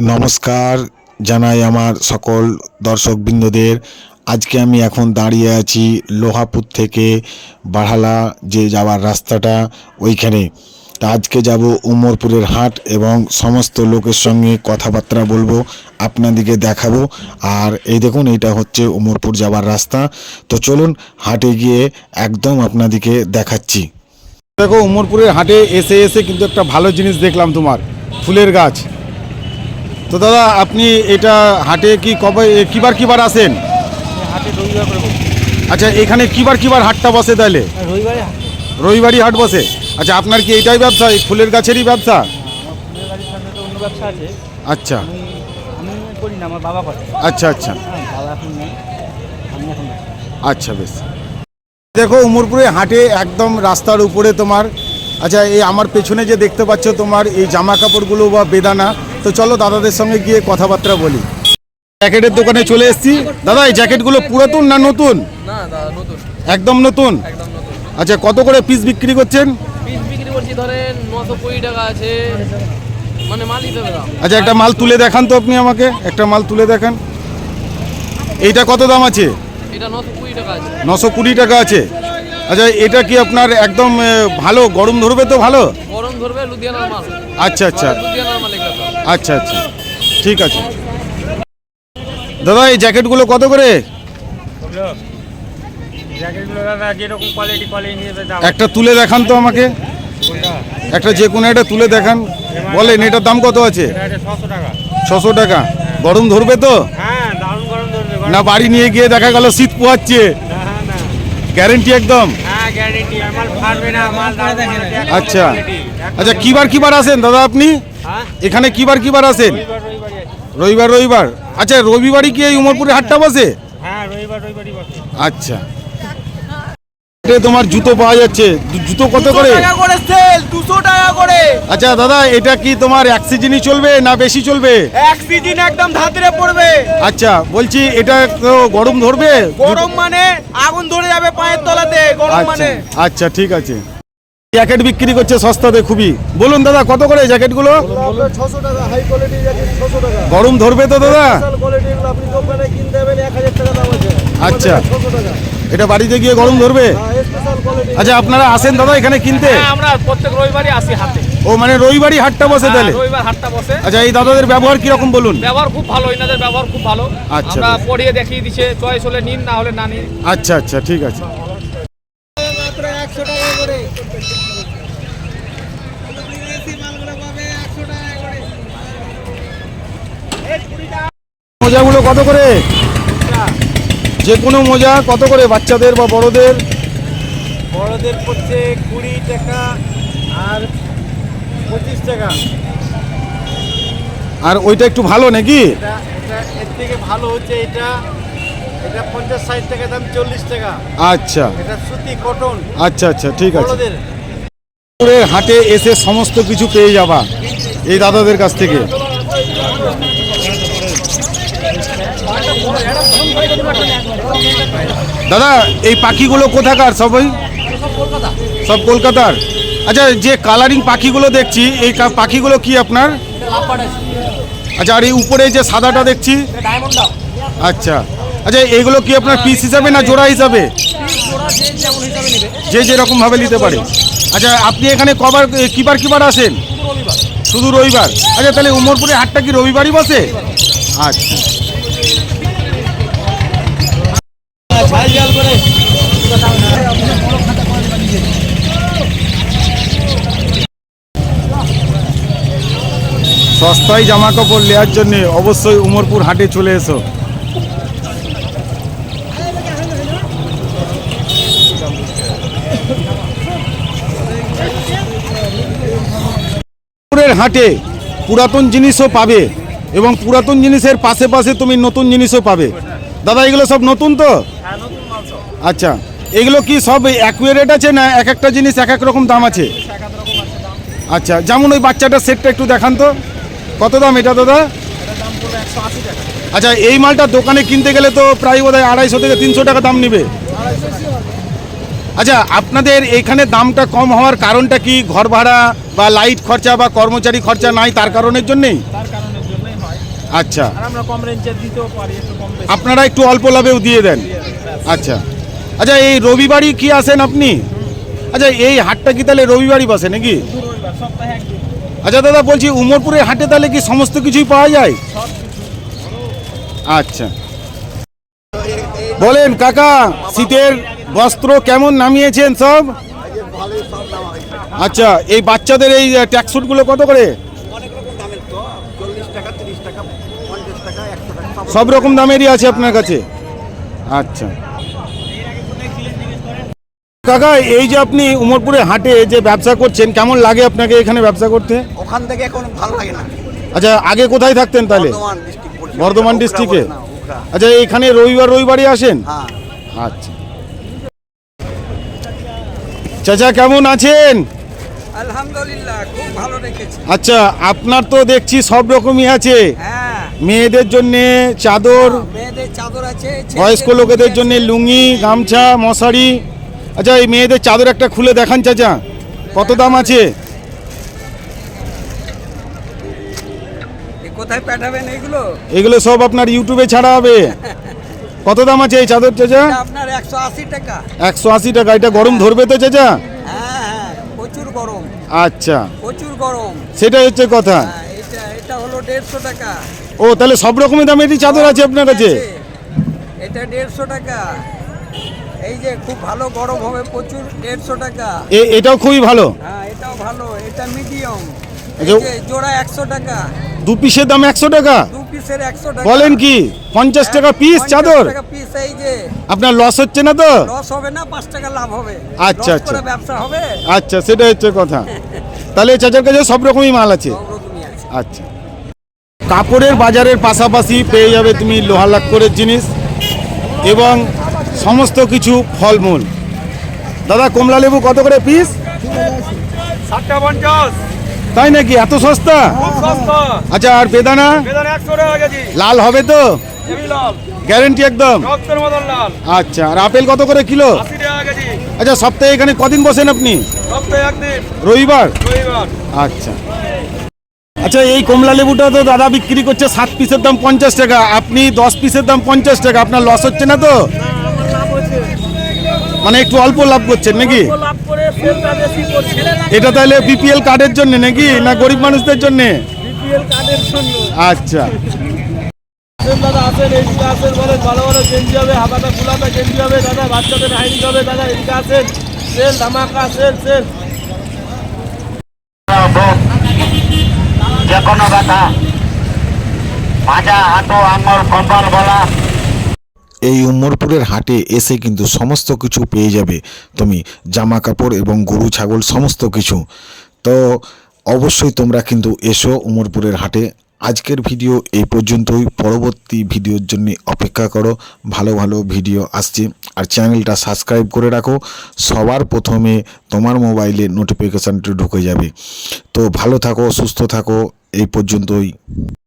নমস্কার জানাই আমার সকল দর্শকবৃন্দদের। আজকে আমি এখন দাঁড়িয়ে আছি লোহাপুর থেকে বাড়ালা যে যাওয়ার রাস্তাটা ওইখানে। তা আজকে যাব উমরপুরের হাট এবং সমস্ত লোকের সঙ্গে কথাবার্তা বলব, আপনাদেরকে দেখাবো। আর এই দেখুন এটা হচ্ছে উমরপুর যাওয়ার রাস্তা। তো চলুন, হাটে গিয়ে একদম আপনাদেরকে দেখাচ্ছি। দেখো উমরপুরের হাটে এসে এসে কিন্তু একটা ভালো জিনিস দেখলাম তোমার ফুলের গাছ। তো দাদা আপনি এটা হাটে কি কবে কিবার কিবার আসেন। আচ্ছা এখানে কিবার কিবার হাটটা বসে তাহলে? রবিবারে রবিবারই হাট বসে? আচ্ছা আপনার কি এটাই ব্যবসা এই ফুলের গাছেরই ব্যবসা? আচ্ছা। আচ্ছা আচ্ছা। হ্যাঁ নেই। আচ্ছা বেশ। দেখো উমরপুরে হাটে একদম রাস্তার উপরে তোমার আচ্ছা এই আমার পেছনে যে দেখতে পাচ্ছ তোমার এই জামা কাপড়গুলো বা বেদানা তো চলো দাদাদের সঙ্গে গিয়ে কথাবার্তা বলি। জ্যাকেটের দোকানে চলে এসেছি। দাদা এই জ্যাকেটগুলো পুরাতন না নতুন? একদম নতুন? আচ্ছা কত করে পিস বিক্রি করছেন? মানে আচ্ছা একটা মাল তুলে দেখান তো আপনি আমাকে একটা মাল তুলে দেখান। এইটা কত দাম আছে? নশো কুড়ি টাকা আছে। আচ্ছা এটা কি আপনার একদম ভালো? গরম ধরবে তো ভালো? গরম ধরবে লুধিয়ানার মাল। আচ্ছা আচ্ছা। আচ্ছা আচ্ছা। ঠিক আছে। দাদা এই জ্যাকেটগুলো কত করে? একটা তুলে দেখান তো আমাকে। একটা যে কোনো একটা তুলে দেখান। বলেন এটার দাম কত আছে? ছশো টাকা। ছশো টাকা। গরম ধরবে তো? হ্যাঁ দারুণ গরম ধরবে গরম। না বাড়ি নিয়ে গিয়ে দেখা গেল শীত পোয়াচ্ছে গ্যারেন্টি একদম? হ্যাঁ আচ্ছা। একদম আচ্ছা। কিবার কিবার আসেন দাদা আপনি? হ্যাঁ? এখানে কিবার কিবার আসেন? রবিবার রবিবার রবিবার। আচ্ছা রবিবারই কি এই উমরপুরে হাটটা বসে? হ্যাঁ বসে। আচ্ছা। এ তোমার জুতো পাওয়া যাচ্ছে? জুতো কত করে? করে দুশো টাকা করে। আচ্ছা দাদা এটা কি তোমার এক সিজনই চলবে না বেশি চলবে? এক সিজন একদম ধাতরে পড়বে। আচ্ছা বলছি এটা তো গরম ধরবে? গরম মানে আগুন ধরে যাবে পায়ের তলাতে গরম আচ্ছা মানে। আচ্ছা ঠিক আছে। জ্যাকেট বিক্রি করছে সস্তাতে খুবই। বলুন দাদা কত করে জ্যাকেটগুলো? ছশো টাকা হাই কোয়ালিটি জ্যাকেট ছশো টাকা। গরম ধরবে তো দাদা? আচ্ছা। এটা বাড়িতে গিয়ে গরম ধরবে? কোয়ালিটি আচ্ছা আপনারা আসেন দাদা এখানে কিনতে? হ্যাঁ আমরা প্রত্যেক রবিবারই আসি হাতে ও মানে রবিবারই হাটটা বসে তাহলে? রবিবার হাটটা বসে। আচ্ছা এই দাদাদের ব্যবহার কীরকম বলুন? ব্যবহার খুব ভালো এনাদের ব্যবহার খুব ভালো। আচ্ছা, আমরা পড়িয়ে দেখিয়ে দিচ্ছে চয়েস হলে নিন না হলে না নিন। আচ্ছা আচ্ছা ঠিক আছে। মাত্র একশো টাকা করে মোজাগুলো কত করে? যে কোনো মোজা কত করে বাচ্চাদের বা বড়দের? বড়দের পড়ছে কুড়ি টাকা আর পঁচিশ টাকা। আর ওইটা একটু ভালো নাকি? এটা এটা এর থেকে ভালো হচ্ছে এটা। এটা পঞ্চাশ ষাট টাকা দাম চল্লিশ টাকা। আচ্ছা। এটা সুতি কটন। আচ্ছা আচ্ছা ঠিক আছে। বড়দের। পুকুরের হাটে এসে সমস্ত কিছু পেয়ে যাবা এই দাদাদের কাছ থেকে। দাদা এই পাখিগুলো কোথাকার সবাই? সব কলকাতার? আচ্ছা যে কালারিং পাখিগুলো দেখছি, এই পাখিগুলো কি আপনার? আচ্ছা আর এই উপরে যে সাদাটা দেখছি? আচ্ছা। আচ্ছা এইগুলো কি আপনার পিস হিসাবে না জোড়া হিসাবে? যে যেরকম ভাবে নিতে পারে। আচ্ছা আপনি এখানে কবার কিবার কিবার আসেন? শুধু রবিবার। আচ্ছা তাহলে উমরপুরে হাটটা কি রবিবারই বসে? আচ্ছা। সস্তায় জামা কাপড় নেওয়ার জন্য অবশ্যই উমরপুর হাটে চলে এসো। উমরপুরের হাটে পুরাতন জিনিসও পাবে এবং পুরাতন জিনিসের পাশে পাশে তুমি নতুন জিনিসও পাবে। দাদা এগুলো সব নতুন তো? আচ্ছা এগুলো কি সব অ্যাকুয়ারেট আছে না এক একটা জিনিস এক এক রকম দাম আছে? আচ্ছা যেমন ওই বাচ্চাটার সেটটা একটু দেখান তো। কত দাম এটা দাদা? আচ্ছা এই মালটা দোকানে কিনতে গেলে তো প্রায় বোধ হয় আড়াইশো থেকে তিনশো টাকা দাম নিবে। আচ্ছা আপনাদের এখানে দামটা কম হওয়ার কারণটা কি ঘর ভাড়া বা লাইট খরচা বা কর্মচারী খরচা নাই তার কারণের জন্যেই? আচ্ছা। আপনারা একটু অল্প লাভেও দিয়ে দেন। আচ্ছা। আচ্ছা এই রবিবারই কি আসেন আপনি? আচ্ছা এই হাটটা কি তাহলে রবিবারই বসে নাকি? আচ্ছা দাদা, বলছি উমরপুরের হাটে তাহলে কি সমস্ত কিছুই পাওয়া যায়? আচ্ছা। বলেন, কাকা, শীতের বস্ত্র কেমন নামিয়েছেন সব? আচ্ছা এই বাচ্চাদের এই ট্যাক্সুটগুলো কত করে? সব রকম দামেরই আছে আপনার কাছে? আচ্ছা। কাকা এই যে আপনি উমরপুরে হাটে যে ব্যবসা করছেন কেমন লাগে আপনাকে এখানে ব্যবসা করতে? ওখান থেকে এখন ভালো লাগে না। আচ্ছা আগে কোথায় থাকতেন তাহলে? বর্ধমান ডিস্ট্রিক্ট। আচ্ছা এখানে রবিবার রবিবারই আসেন? হ্যাঁ। আচ্ছা। চাচা কেমন আছেন? আলহামদুলিল্লাহ খুব ভালো রেখেছি আচ্ছা আপনার তো দেখছি সব রকমই আছে। হ্যাঁ। মেয়েদের জন্য চাদর মেয়েদের চাদর আছে বয়স্ক লোকেদের জন্য লুঙ্গি গামছা মশারি। আচ্ছা এই মেয়েদের চাদর একটা খুলে দেখান চাচা। কত দাম আছে? কোথায় পাঠাবেন এগুলো? এগুলো সব আপনার ইউটিউবে ছাড়া হবে। কত দাম আছে এই চাদর চাচা? আপনার একশো আশি টাকা। একশো আশি টাকা। এটা গরম ধরবে তো চাচা? হ্যাঁ হ্যাঁ প্রচুর গরম। আচ্ছা। প্রচুর গরম। সেটাই হচ্ছে কথা। হ্যাঁ এটা এটা হলো দেড়শো টাকা। ও তাহলে সব রকমের দামেরই চাদর আছে আপনার কাছে? এটা দেড়শো টাকা। এই যে খুব ভালো গরম হবে প্রচুর দেড়শো টাকা। এটাও খুবই ভালো? হ্যাঁ এটাও ভালো এটা মিডিয়াম আচ্ছা। জোড়া একশো টাকা। দু পিসের দাম একশো টাকা? বলেন কি পঞ্চাশ টাকা পিস চাদর? টাকা পিস যে। আপনার লস হচ্ছে না তো? লস হবে না পাঁচ টাকা লাভ হবে। আচ্ছা, আচ্ছা। ব্যবসা হবে। আচ্ছা সেটা হচ্ছে কথা। তাহলে চাচার কাছে সব রকমই মাল আছে? আচ্ছা। কাপড়ের বাজারের পাশাপাশি পেয়ে যাবে তুমি লোহা লাক্করের জিনিস এবং সমস্ত কিছু ফলমূল। দাদা কমলা লেবু কত করে পিস তাই নাকি? এত সস্তা? আচ্ছা আর বেদানা? লাল হবে তো? গ্যারেন্টি একদম? আচ্ছা আর আপেল কত করে কিলো? আচ্ছা সপ্তাহে এখানে কদিন বসেন আপনি? রবিবার? রবিবার। আচ্ছা। আচ্ছা এই কমলা লেবুটা তো দাদা বিক্রি করছে সাত পিসের দাম পঞ্চাশ টাকা। আপনি দশ পিসের দাম পঞ্চাশ টাকা। আপনার লস হচ্ছে না তো? মানে একটু অল্প লাভ করছেন নাকি? এটা তাহলে বিপিএল কার্ডের জন্য নাকি? না গরিব মানুষদের জন্য? বিপিএল কার্ডের জন্য। আচ্ছা। দাদা আসেন এদিকে আসেন বলেন ভালো ভালো গেঞ্জি হবে হাতাটা ফুলাটা গেঞ্জি হবে দাদা বাচ্চাদের হাইনি হবে দাদা এদিকে আসেন। সেল ধামাকা সেল সেল। যে কোনো ব্যথা মাজা হাঁটু আঙুল কপাল বলা এই উমরপুরের হাটে এসে কিন্তু সমস্ত কিছু পেয়ে যাবে। তুমি জামা কাপড় এবং গরু, ছাগল, সমস্ত কিছু। তো অবশ্যই তোমরা কিন্তু এসো উমরপুরের হাটে। আজকের ভিডিও এই পর্যন্তই। পরবর্তী ভিডিওর জন্য অপেক্ষা করো। ভালো ভালো ভিডিও আসছে। আর চ্যানেলটা সাবস্ক্রাইব করে রাখো। সবার প্রথমে তোমার মোবাইলে নোটিফিকেশানটি ঢুকে যাবে। তো ভালো থাকো, সুস্থ থাকো। এই পর্যন্তই।